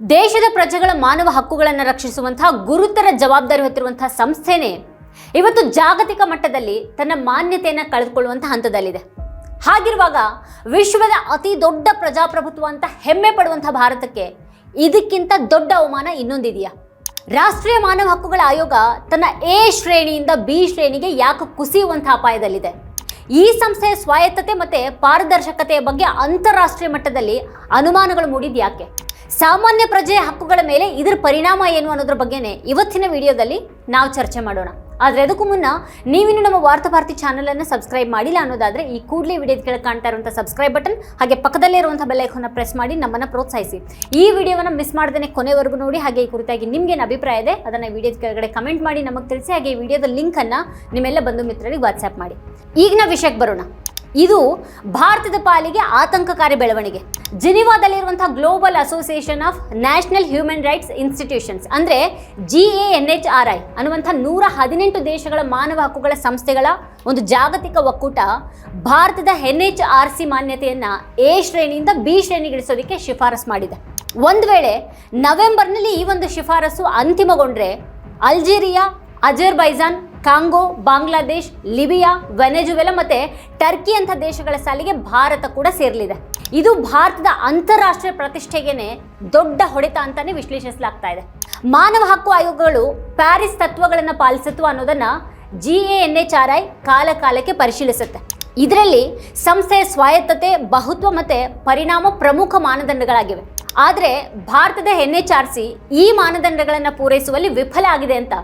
ದೇಶದ ಪ್ರಜೆಗಳ ಮಾನವ ಹಕ್ಕುಗಳನ್ನು ರಕ್ಷಿಸುವಂತಹ ಗುರುತರ ಜವಾಬ್ದಾರಿ ಹೊತ್ತಿರುವಂತಹ ಸಂಸ್ಥೆನೇ ಇವತ್ತು ಜಾಗತಿಕ ಮಟ್ಟದಲ್ಲಿ ತನ್ನ ಮಾನ್ಯತೆಯನ್ನು ಕಳೆದುಕೊಳ್ಳುವಂತಹ ಹಂತದಲ್ಲಿದೆ. ಹಾಗಿರುವಾಗ ವಿಶ್ವದ ಅತಿ ದೊಡ್ಡ ಪ್ರಜಾಪ್ರಭುತ್ವ ಅಂತ ಹೆಮ್ಮೆ ಪಡುವಂತಹ ಭಾರತಕ್ಕೆ ಇದಕ್ಕಿಂತ ದೊಡ್ಡ ಅವಮಾನ ಇನ್ನೊಂದಿದೆಯಾ? ರಾಷ್ಟ್ರೀಯ ಮಾನವ ಹಕ್ಕುಗಳ ಆಯೋಗ ತನ್ನ ಎ ಶ್ರೇಣಿಯಿಂದ ಬಿ ಶ್ರೇಣಿಗೆ ಯಾಕೆ ಕುಸಿಯುವಂತಹ ಅಪಾಯದಲ್ಲಿದೆ? ಈ ಸಂಸ್ಥೆಯ ಸ್ವಾಯತ್ತತೆ ಮತ್ತೆ ಪಾರದರ್ಶಕತೆಯ ಬಗ್ಗೆ ಅಂತಾರಾಷ್ಟ್ರೀಯ ಮಟ್ಟದಲ್ಲಿ ಅನುಮಾನಗಳು ಮೂಡಿದ ಯಾಕೆ? ಸಾಮಾನ್ಯ ಪ್ರಜೆಯ ಹಕ್ಕುಗಳ ಮೇಲೆ ಇದರ ಪರಿಣಾಮ ಏನು ಅನ್ನೋದ್ರ ಬಗ್ಗೆನೇ ಇವತ್ತಿನ ವಿಡಿಯೋದಲ್ಲಿ ನಾವು ಚರ್ಚೆ ಮಾಡೋಣ. ಆದರೆ ಅದಕ್ಕೂ ಮುನ್ನ ನೀವಿನ್ನು ನಮ್ಮ ವಾರ್ತಾ ಭಾರತಿ ಚಾನಲ್ ಅನ್ನು ಸಬ್ಸ್ಕ್ರೈಬ್ ಮಾಡಿಲ್ಲ ಅನ್ನೋದಾದ್ರೆ ಈ ಕೂಡಲೇ ವಿಡಿಯೋದ ಕೆಳಗೆ ಕಾಣ್ತಾ ಇರುವಂಥ ಸಬ್ಸ್ಕ್ರೈಬ್ ಬಟನ್ ಹಾಗೆ ಪಕ್ಕದಲ್ಲೇ ಇರುವಂಥ ಬೆಲ್ ಐಕಾನ್ನ ಪ್ರೆಸ್ ಮಾಡಿ ನಮ್ಮನ್ನು ಪ್ರೋತ್ಸಾಹಿಸಿ. ಈ ವಿಡಿಯೋವನ್ನು ಮಿಸ್ ಮಾಡದೇ ಕೊನೆವರೆಗೂ ನೋಡಿ, ಹಾಗೆ ಈ ಕುರಿತಾಗಿ ನಿಮ್ಗೇನು ಅಭಿಪ್ರಾಯ ಇದೆ, ಅದನ್ನು ವಿಡಿಯೋದ ಕೆಳಗಡೆ ಕಮೆಂಟ್ ಮಾಡಿ ನಮಗೆ ತಿಳಿಸಿ, ಹಾಗೆ ಈ ವಿಡಿಯೋದ ಲಿಂಕನ್ನು ನಿಮ್ಮೆಲ್ಲ ಬಂಧು ಮಿತ್ರರಿಗೆ ವಾಟ್ಸ್ಆ್ಯಪ್ ಮಾಡಿ. ಈಗಿನ ವಿಷಯಕ್ಕೆ ಬರೋಣ. ಇದು ಭಾರತದ ಪಾಲಿಗೆ ಆತಂಕಕಾರಿ ಬೆಳವಣಿಗೆ. ಜಿನಿವಾದಲ್ಲಿರುವಂತಹ global association of national human rights institutions ಅಂದರೆ G A N H R I ಅನ್ನುವಂಥ ನೂರ ಹದಿನೆಂಟು ದೇಶಗಳ ಮಾನವ ಹಕ್ಕುಗಳ ಸಂಸ್ಥೆಗಳ ಒಂದು ಜಾಗತಿಕ ಒಕ್ಕೂಟ, ಭಾರತದ ಎನ್ ಎಚ್ ಆರ್ ಸಿ ಮಾನ್ಯತೆಯನ್ನು ಎ ಶ್ರೇಣಿಯಿಂದ ಬಿ ಶ್ರೇಣಿಗಿಳಿಸೋದಕ್ಕೆ ಶಿಫಾರಸು ಮಾಡಿದೆ. ಒಂದು ವೇಳೆ ನವೆಂಬರ್ನಲ್ಲಿ ಈ ಒಂದು ಶಿಫಾರಸು ಅಂತಿಮಗೊಂಡ್ರೆ, Algeria, Azerbaijan Congo, Bangladesh, Libya, Venezuela ಮತ್ತೆ ಟರ್ಕಿ ಅಂತ ದೇಶಗಳ ಸಾಲಿಗೆ ಭಾರತ ಕೂಡ ಸೇರಲಿದೆ. ಇದು ಭಾರತದ ಅಂತಾರಾಷ್ಟ್ರೀಯ ಪ್ರತಿಷ್ಠೆಗೆನೆ ದೊಡ್ಡ ಹೊಡೆತ ಅಂತಾನೆ ವಿಶ್ಲೇಷಿಸಲಾಗ್ತಾ ಇದೆ. ಮಾನವ ಹಕ್ಕು ಆಯೋಗಗಳು ಪ್ಯಾರಿಸ್ ತತ್ವಗಳನ್ನು ಪಾಲಿಸಿತು ಅನ್ನೋದನ್ನ G A N H R I ಕಾಲ ಕಾಲಕ್ಕೆ ಪರಿಶೀಲಿಸುತ್ತೆ. ಇದರಲ್ಲಿ ಸಂಸ್ಥೆಯ ಸ್ವಾಯತ್ತತೆ, ಬಹುತ್ವ ಮತ್ತೆ ಪರಿಣಾಮ ಪ್ರಮುಖ ಮಾನದಂಡಗಳಾಗಿವೆ. ಆದರೆ ಭಾರತದ ಎನ್ ಎಚ್ ಆರ್ ಸಿ ಈ ಮಾನದಂಡಗಳನ್ನು ಪೂರೈಸುವಲ್ಲಿ ವಿಫಲ ಆಗಿದೆ ಅಂತ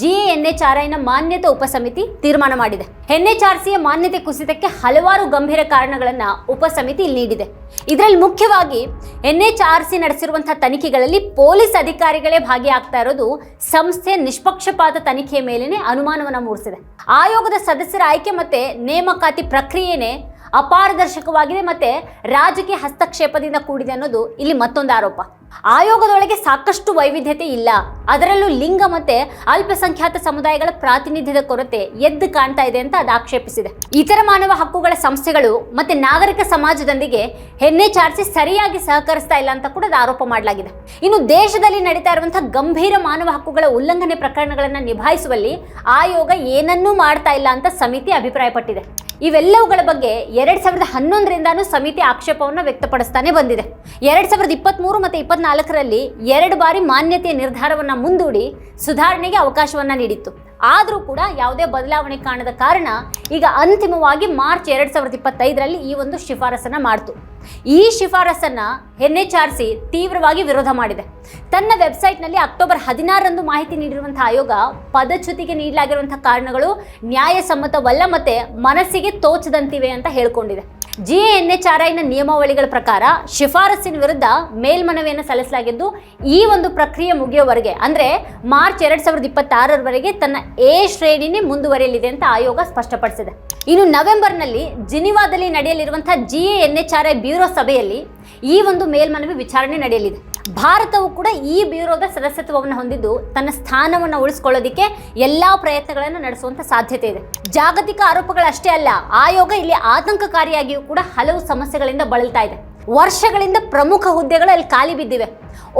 ಜಿ ಎನ್ ಎಚ್ ಆರ್ ಐನ ಮಾನ್ಯತೆ ಉಪಸಮಿತಿ ತೀರ್ಮಾನ ಮಾಡಿದೆ. ಎನ್ ಎಚ್ ಆರ್ ಸಿಯ ಮಾನ್ಯತೆ ಕುಸಿತಕ್ಕೆ ಹಲವಾರು ಗಂಭೀರ ಕಾರಣಗಳನ್ನು ಉಪಸಮಿತಿ ನೀಡಿದೆ. ಇದರಲ್ಲಿ ಮುಖ್ಯವಾಗಿ ಎನ್ ಎಚ್ ಆರ್ ಸಿ ನಡೆಸಿರುವಂತಹ ತನಿಖೆಗಳಲ್ಲಿ ಪೊಲೀಸ್ ಅಧಿಕಾರಿಗಳೇ ಭಾಗಿಯಾಗ್ತಾ ಇರೋದು ಸಂಸ್ಥೆ ನಿಷ್ಪಕ್ಷಪಾತ ತನಿಖೆಯ ಮೇಲೇನೆ ಅನುಮಾನವನ್ನು ಮೂಡಿಸಿದೆ. ಆಯೋಗದ ಸದಸ್ಯರ ಆಯ್ಕೆ ಮತ್ತೆ ನೇಮಕಾತಿ ಪ್ರಕ್ರಿಯೆನೇ ಅಪಾರದರ್ಶಕವಾಗಿದೆ ಮತ್ತೆ ರಾಜಕೀಯ ಹಸ್ತಕ್ಷೇಪದಿಂದ ಕೂಡಿದೆ ಅನ್ನೋದು ಇಲ್ಲಿ ಮತ್ತೊಂದು ಆರೋಪ. ಆಯೋಗದೊಳಗೆ ಸಾಕಷ್ಟು ವೈವಿಧ್ಯತೆ ಇಲ್ಲ. ಅದರಲ್ಲೂ ಲಿಂಗ ಮತ್ತೆ ಅಲ್ಪಸಂಖ್ಯಾತ ಸಮುದಾಯಗಳ ಪ್ರಾತಿನಿಧ್ಯದ ಕೊರತೆ ಎದ್ದು ಕಾಣ್ತಾ ಇದೆ ಅಂತ ಅದು ಆಕ್ಷೇಪಿಸಿದೆ. ಇತರ ಮಾನವ ಹಕ್ಕುಗಳ ಸಂಸ್ಥೆಗಳು ಮತ್ತೆ ನಾಗರಿಕ ಸಮಾಜದೊಂದಿಗೆ ಹೆಣ್ಣೆಚಾರಿಸಿ ಸರಿಯಾಗಿ ಸಹಕರಿಸ್ತಾ ಇಲ್ಲ ಅಂತ ಕೂಡ ಆರೋಪ ಮಾಡಲಾಗಿದೆ. ಇನ್ನು ದೇಶದಲ್ಲಿ ನಡೀತಾ ಇರುವಂತಹ ಗಂಭೀರ ಮಾನವ ಹಕ್ಕುಗಳ ಉಲ್ಲಂಘನೆ ಪ್ರಕರಣಗಳನ್ನು ನಿಭಾಯಿಸುವಲ್ಲಿ ಆಯೋಗ ಏನನ್ನೂ ಮಾಡ್ತಾ ಇಲ್ಲ ಅಂತ ಸಮಿತಿ ಅಭಿಪ್ರಾಯಪಟ್ಟಿದೆ. ಇವೆಲ್ಲವುಗಳ ಬಗ್ಗೆ ಎರಡ್ ಸಾವಿರದ ಹನ್ನೊಂದರಿಂದಾನು ಸಮಿತಿ ಆಕ್ಷೇಪವನ್ನು ವ್ಯಕ್ತಪಡಿಸ್ತಾನೆ ಬಂದಿದೆ. ಎರಡ್ ಸಾವಿರದ ಇಪ್ಪತ್ತ್ಮೂರು ಮತ್ತು ಇಪ್ಪತ್ನಾಲ್ಕರಲ್ಲಿ ಎರಡು ಬಾರಿ ಮಾನ್ಯತೆಯ ನಿರ್ಧಾರವನ್ನು ಮುಂದೂಡಿ ಸುಧಾರಣೆಗೆ ಅವಕಾಶವನ್ನು ನೀಡಿತ್ತು. ಆದರೂ ಕೂಡ ಯಾವುದೇ ಬದಲಾವಣೆ ಕಾಣದ ಕಾರಣ ಈಗ ಅಂತಿಮವಾಗಿ ಮಾರ್ಚ್ ಎರಡ್ ಸಾವಿರದ ಇಪ್ಪತ್ತೈದರಲ್ಲಿ ಈ ಒಂದು ಶಿಫಾರಸನ್ನು ಮಾಡ್ತು. ಈ ಶಿಫಾರಸನ್ನು ಎನ್ ಎಚ್ ಆರ್ ಸಿ ತೀವ್ರವಾಗಿ ವಿರೋಧ ಮಾಡಿದೆ. ತನ್ನ ವೆಬ್ಸೈಟ್ನಲ್ಲಿ ಅಕ್ಟೋಬರ್ ಹದಿನಾರರಂದು ಮಾಹಿತಿ ನೀಡಿರುವಂಥ ಆಯೋಗ ಪದಚ್ಯುತಿಗೆ ನೀಡಲಾಗಿರುವಂಥ ಕಾರಣಗಳು ನ್ಯಾಯಸಮ್ಮತವಲ್ಲ ಮತ್ತೆ ಮನಸ್ಸಿಗೆ ತೋಚದಂತಿವೆ ಅಂತ ಹೇಳ್ಕೊಂಡಿದೆ. ಜಿ ಎನ್ ಎಚ್ ಆರ್ ಐನ ನಿಯಮಾವಳಿಗಳ ಪ್ರಕಾರ ಶಿಫಾರಸಿನ ವಿರುದ್ಧ ಮೇಲ್ಮನವಿಯನ್ನು ಸಲ್ಲಿಸಲಾಗಿದ್ದು, ಈ ಒಂದು ಪ್ರಕ್ರಿಯೆ ಮುಗಿಯೋವರೆಗೆ ಅಂದರೆ ಮಾರ್ಚ್ ಎರಡು ಸಾವಿರದ ಇಪ್ಪತ್ತಾರರವರೆಗೆ ತನ್ನ ಎ ಶ್ರೇಣಿನೇ ಮುಂದುವರಿಯಲಿದೆ ಅಂತ ಆಯೋಗ ಸ್ಪಷ್ಟಪಡಿಸಿದೆ. ಇನ್ನು ನವೆಂಬರ್ನಲ್ಲಿ ಜಿನಿವಾದಲ್ಲಿ ನಡೆಯಲಿರುವಂಥ G A N H R I bureau ಸಭೆಯಲ್ಲಿ ಈ ಒಂದು ಮೇಲ್ಮನವಿ ವಿಚಾರಣೆ ನಡೆಯಲಿದೆ. ಭಾರತವು ಕೂಡ ಈ ಬ್ಯೂರೋದ ಸದಸ್ಯತ್ವವನ್ನು ಹೊಂದಿದ್ದು ತನ್ನ ಸ್ಥಾನವನ್ನು ಉಳಿಸಿಕೊಳ್ಳೋದಕ್ಕೆ ಎಲ್ಲ ಪ್ರಯತ್ನಗಳನ್ನು ನಡೆಸುವಂತ ಸಾಧ್ಯತೆ ಇದೆ. ಜಾಗತಿಕ ಆರೋಪಗಳಷ್ಟೇ ಅಲ್ಲ, ಆಯೋಗ ಇಲ್ಲಿ ಆತಂಕಕಾರಿಯಾಗಿಯೂ ಕೂಡ ಹಲವು ಸಮಸ್ಯೆಗಳಿಂದ ಬಳಲ್ತಾ ಇದೆ. ವರ್ಷಗಳಿಂದ ಪ್ರಮುಖ ಹುದ್ದೆಗಳು ಅಲ್ಲಿ ಖಾಲಿ ಬಿದ್ದಿವೆ.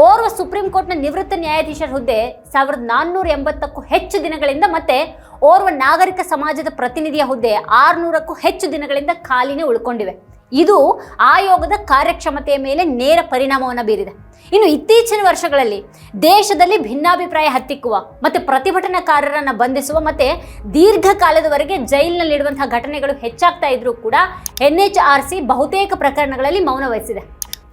ಓರ್ವ ಸುಪ್ರೀಂ ಕೋರ್ಟ್ನ ನಿವೃತ್ತ ನ್ಯಾಯಾಧೀಶರ ಹುದ್ದೆ ಸಾವಿರದ ನಾನ್ನೂರ ಎಂಬತ್ತಕ್ಕೂ ಹೆಚ್ಚು ದಿನಗಳಿಂದ ಮತ್ತೆ ಓರ್ವ ನಾಗರಿಕ ಸಮಾಜದ ಪ್ರತಿನಿಧಿಯ ಹುದ್ದೆ ಆರುನೂರಕ್ಕೂ ಹೆಚ್ಚು ದಿನಗಳಿಂದ ಖಾಲಿನೇ ಉಳ್ಕೊಂಡಿವೆ. ಇದು ಆಯೋಗದ ಕಾರ್ಯಕ್ಷಮತೆಯ ಮೇಲೆ ನೇರ ಪರಿಣಾಮವನ್ನು ಬೀರಿದೆ. ಇನ್ನು ಇತ್ತೀಚಿನ ವರ್ಷಗಳಲ್ಲಿ ದೇಶದಲ್ಲಿ ಭಿನ್ನಾಭಿಪ್ರಾಯ ಹತ್ತಿಕ್ಕುವ ಮತ್ತು ಪ್ರತಿಭಟನಾಕಾರರನ್ನು ಬಂಧಿಸುವ ಮತ್ತು ದೀರ್ಘಕಾಲದವರೆಗೆ ಜೈಲಿನಲ್ಲಿಡುವಂತಹ ಘಟನೆಗಳು ಹೆಚ್ಚಾಗ್ತಾ ಇದ್ರೂ ಕೂಡ ಎನ್ ಎಚ್ ಆರ್ ಸಿ ಬಹುತೇಕ ಪ್ರಕರಣಗಳಲ್ಲಿ ಮೌನ ವಹಿಸಿದೆ.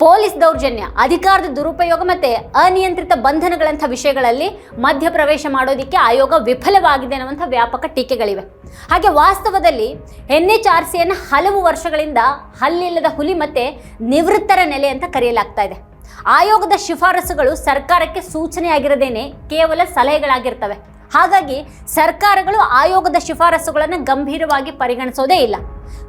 ಪೊಲೀಸ್ ದೌರ್ಜನ್ಯ, ಅಧಿಕಾರದ ದುರುಪಯೋಗ ಮತ್ತೆ ಅನಿಯಂತ್ರಿತ ಬಂಧನಗಳಂಥ ವಿಷಯಗಳಲ್ಲಿ ಮಧ್ಯಪ್ರವೇಶ ಮಾಡೋದಕ್ಕೆ ಆಯೋಗ ವಿಫಲವಾಗಿದೆ ಅನ್ನುವಂಥ ವ್ಯಾಪಕ ಟೀಕೆಗಳಿವೆ. ಹಾಗೆ ವಾಸ್ತವದಲ್ಲಿ ಎನ್ ಎಚ್ ಆರ್ ಸಿಯನ್ನು ಹಲವು ವರ್ಷಗಳಿಂದ ಹಲ್ಲಿಲ್ಲದ ಹುಲಿ ಮತ್ತೆ ನಿವೃತ್ತರ ನೆಲೆ ಅಂತ ಕರೆಯಲಾಗ್ತಾ ಇದೆ. ಆಯೋಗದ ಶಿಫಾರಸುಗಳು ಸರ್ಕಾರಕ್ಕೆ ಸೂಚನೆಯಾಗಿರದೇನೆ ಕೇವಲ ಸಲಹೆಗಳಾಗಿರ್ತವೆ. ಹಾಗಾಗಿ ಸರ್ಕಾರಗಳು ಆಯೋಗದ ಶಿಫಾರಸುಗಳನ್ನು ಗಂಭೀರವಾಗಿ ಪರಿಗಣಿಸೋದೇ ಇಲ್ಲ.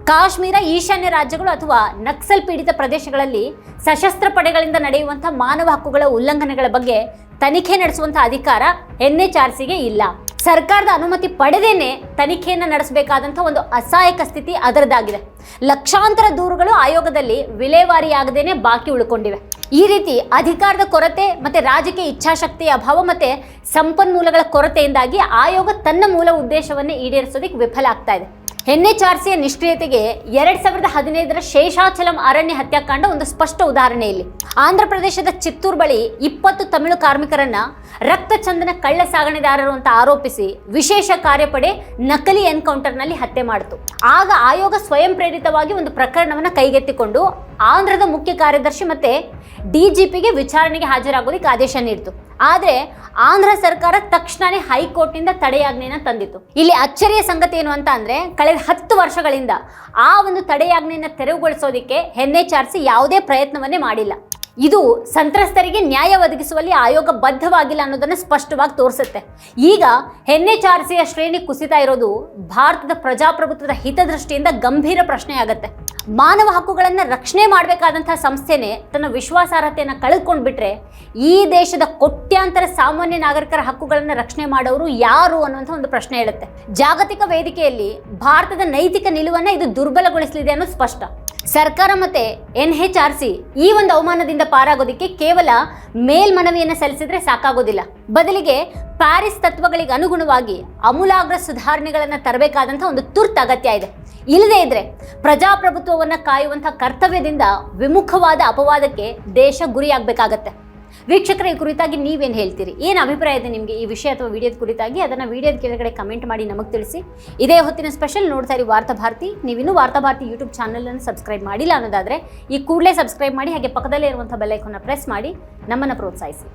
ಕಾಶ್ಮೀರ ಈಶಾನ್ಯ ರಾಜ್ಯಗಳು ಅಥವಾ ನಕ್ಸಲ್ ಪೀಡಿತ ಪ್ರದೇಶಗಳಲ್ಲಿ ಸಶಸ್ತ್ರ ಪಡೆಗಳಿಂದ ನಡೆಯುವಂತಹ ಮಾನವ ಹಕ್ಕುಗಳ ಉಲ್ಲಂಘನೆಗಳ ಬಗ್ಗೆ ತನಿಖೆ ನಡೆಸುವಂತಹ ಅಧಿಕಾರ ಎನ್ ಎಚ್ ಇಲ್ಲ. ಸರ್ಕಾರದ ಅನುಮತಿ ಪಡೆದೇನೆ ತನಿಖೆಯನ್ನು ನಡೆಸಬೇಕಾದಂಥ ಒಂದು ಅಸಹಾಯಕ ಸ್ಥಿತಿ ಅದರದಾಗಿದೆ. ಲಕ್ಷಾಂತರ ದೂರುಗಳು ಆಯೋಗದಲ್ಲಿ ವಿಲೇವಾರಿಯಾಗದೇನೆ ಬಾಕಿ ಉಳ್ಕೊಂಡಿವೆ. ಈ ರೀತಿ ಅಧಿಕಾರದ ಕೊರತೆ ಮತ್ತೆ ರಾಜಕೀಯ ಇಚ್ಛಾಶಕ್ತಿಯ ಅಭಾವ ಮತ್ತೆ ಸಂಪನ್ಮೂಲಗಳ ಕೊರತೆಯಿಂದಾಗಿ ಆಯೋಗ ತನ್ನ ಮೂಲ ಉದ್ದೇಶವನ್ನೇ ಈಡೇರಿಸೋದಕ್ಕೆ ವಿಫಲ ಆಗ್ತಾ ಇದೆ. ಎನ್ಎಚ್ಆರ್ಸಿಯ ನಿಷ್ಕ್ರಿಯತೆಗೆ ಎರಡ್ ಸಾವಿರದ ಹದಿನೈದರ ಶೇಷಾಚಲಂ ಅರಣ್ಯ ಹತ್ಯಾಕಾಂಡ ಒಂದು ಸ್ಪಷ್ಟ ಉದಾಹರಣೆ ಇಲ್ಲಿ. ಆಂಧ್ರ ಪ್ರದೇಶದ ಚಿತ್ತೂರು ಬಳಿ ಇಪ್ಪತ್ತು ತಮಿಳು ಕಾರ್ಮಿಕರನ್ನ ರಕ್ತ ಚಂದನ ಕಳ್ಳ ಸಾಗಣೆದಾರರು ಅಂತ ಆರೋಪಿಸಿ ವಿಶೇಷ ಕಾರ್ಯಪಡೆ ನಕಲಿ ಎನ್ಕೌಂಟರ್ನಲ್ಲಿ ಹತ್ಯೆ ಮಾಡಿತು. ಆಗ ಆಯೋಗ ಸ್ವಯಂ ಪ್ರೇರಿತವಾಗಿ ಒಂದು ಪ್ರಕರಣವನ್ನು ಕೈಗೆತ್ತಿಕೊಂಡು ಆಂಧ್ರದ ಮುಖ್ಯ ಕಾರ್ಯದರ್ಶಿ ಮತ್ತೆ ಡಿಜಿಪಿಗೆ ವಿಚಾರಣೆಗೆ ಹಾಜರಾಗೋದಕ್ಕೆ ಆದೇಶ ನೀಡಿತು. ಆದರೆ ಆಂಧ್ರ ಸರ್ಕಾರ ತಕ್ಷಣನೇ ಹೈಕೋರ್ಟ್ನಿಂದ ತಡೆಯಾಜ್ಞೆನ ತಂದಿತ್ತು. ಇಲ್ಲಿ ಅಚ್ಚರಿಯ ಸಂಗತಿ ಏನು ಅಂತ ಅಂದರೆ, ಕಳೆದ ಹತ್ತು ವರ್ಷಗಳಿಂದ ಆ ಒಂದು ತಡೆಯಾಜ್ಞೆಯನ್ನು ತೆರವುಗೊಳಿಸೋದಕ್ಕೆ ಎನ್ಎಚ್ಆರ್ಸಿ ಯಾವುದೇ ಪ್ರಯತ್ನವನ್ನೇ ಮಾಡಿಲ್ಲ. ಇದು ಸಂತ್ರಸ್ತರಿಗೆ ನ್ಯಾಯ ಒದಗಿಸುವಲ್ಲಿ ಆಯೋಗ ಬದ್ಧವಾಗಿಲ್ಲ ಅನ್ನೋದನ್ನು ಸ್ಪಷ್ಟವಾಗಿ ತೋರಿಸುತ್ತೆ. ಈಗ ಎನ್ಎಚ್ಆರ್ಸಿಯ ಶ್ರೇಣಿ ಕುಸಿತಾ ಇರೋದು ಭಾರತದ ಪ್ರಜಾಪ್ರಭುತ್ವದ ಹಿತದೃಷ್ಟಿಯಿಂದ ಗಂಭೀರ ಪ್ರಶ್ನೆ ಆಗತ್ತೆ ಮಾನವ ಹಕ್ಕುಗಳನ್ನು ರಕ್ಷಣೆ ಮಾಡಬೇಕಾದಂತಹ ಸಂಸ್ಥೆನೇ ತನ್ನ ವಿಶ್ವಾಸಾರ್ಹತೆಯನ್ನು ಕಳೆದುಕೊಂಡು ಬಿಟ್ರೆ ಈ ದೇಶದ ಕೋಟ್ಯಾಂತರ ಸಾಮಾನ್ಯ ನಾಗರಿಕರ ಹಕ್ಕುಗಳನ್ನು ರಕ್ಷಣೆ ಮಾಡೋರು ಯಾರು ಅನ್ನುವಂಥ ಒಂದು ಪ್ರಶ್ನೆ ಹೇಳುತ್ತೆ. ಜಾಗತಿಕ ವೇದಿಕೆಯಲ್ಲಿ ಭಾರತದ ನೈತಿಕ ನಿಲುವನ್ನು ಇದು ದುರ್ಬಲಗೊಳಿಸಲಿದೆ ಅನ್ನೋದು ಸ್ಪಷ್ಟ. ಸರ್ಕಾರ ಮತ್ತೆ ಎನ್ ಎಚ್ ಆರ್ ಸಿ ಈ ಒಂದು ಅವಮಾನದಿಂದ ಪಾರಾಗೋದಕ್ಕೆ ಕೇವಲ ಮೇಲ್ಮನವಿಯನ್ನು ಸಲ್ಲಿಸಿದ್ರೆ ಸಾಕಾಗೋದಿಲ್ಲ. ಬದಲಿಗೆ ಪ್ಯಾರಿಸ್ ತತ್ವಗಳಿಗೆ ಅನುಗುಣವಾಗಿ ಅಮೂಲಾಗ್ರ ಸುಧಾರಣೆಗಳನ್ನು ತರಬೇಕಾದಂಥ ಒಂದು ತುರ್ತು ಅಗತ್ಯ ಇದೆ. ಇಲ್ಲದೇ ಇದ್ರೆ ಪ್ರಜಾಪ್ರಭುತ್ವವನ್ನು ಕಾಯುವಂಥ ಕರ್ತವ್ಯದಿಂದ ವಿಮುಖವಾದ ಅಪವಾದಕ್ಕೆ ದೇಶ ಗುರಿಯಾಗಬೇಕಾಗತ್ತೆ. ವೀಕ್ಷಕರ ಈ ಕುರಿತಾಗಿ ನೀವೇನು ಹೇಳ್ತೀರಿ? ಏನು ಅಭಿಪ್ರಾಯ ಇದೆ ನಿಮಗೆ ಈ ವಿಷಯ ಅಥವಾ ವಿಡಿಯೋದ ಕುರಿತಾಗಿ? ಅದನ್ನು ವಿಡಿಯೋದ ಕೆಳಗಡೆ ಕಮೆಂಟ್ ಮಾಡಿ ನಮಗೆ ತಿಳಿಸಿ. ಇದೇ ಹೊತ್ತಿನ ಸ್ಪೆಷಲ್ ನೋಡ್ತಾ ಇರಿ ವಾರ್ತಾಭಾರತಿ ನೀವಿನ್ನೂ ವಾರ್ತಾ ಭಾರತಿ ಯೂಟ್ಯೂಬ್ ಚಾನಲನ್ನು ಸಬ್ಸ್ಕ್ರೈಬ್ ಮಾಡಿಲ್ಲ ಅನ್ನೋದಾದರೆ ಈ ಕೂಡಲೇ ಸಬ್ಸ್ಕ್ರೈಬ್ ಮಾಡಿ, ಹಾಗೆ ಪಕ್ಕದಲ್ಲೇ ಇರುವಂಥ ಬೆಲ್ಲೈಕನ್ನ ಪ್ರೆಸ್ ಮಾಡಿ ನಮ್ಮನ್ನು ಪ್ರೋತ್ಸಾಹಿಸಿ.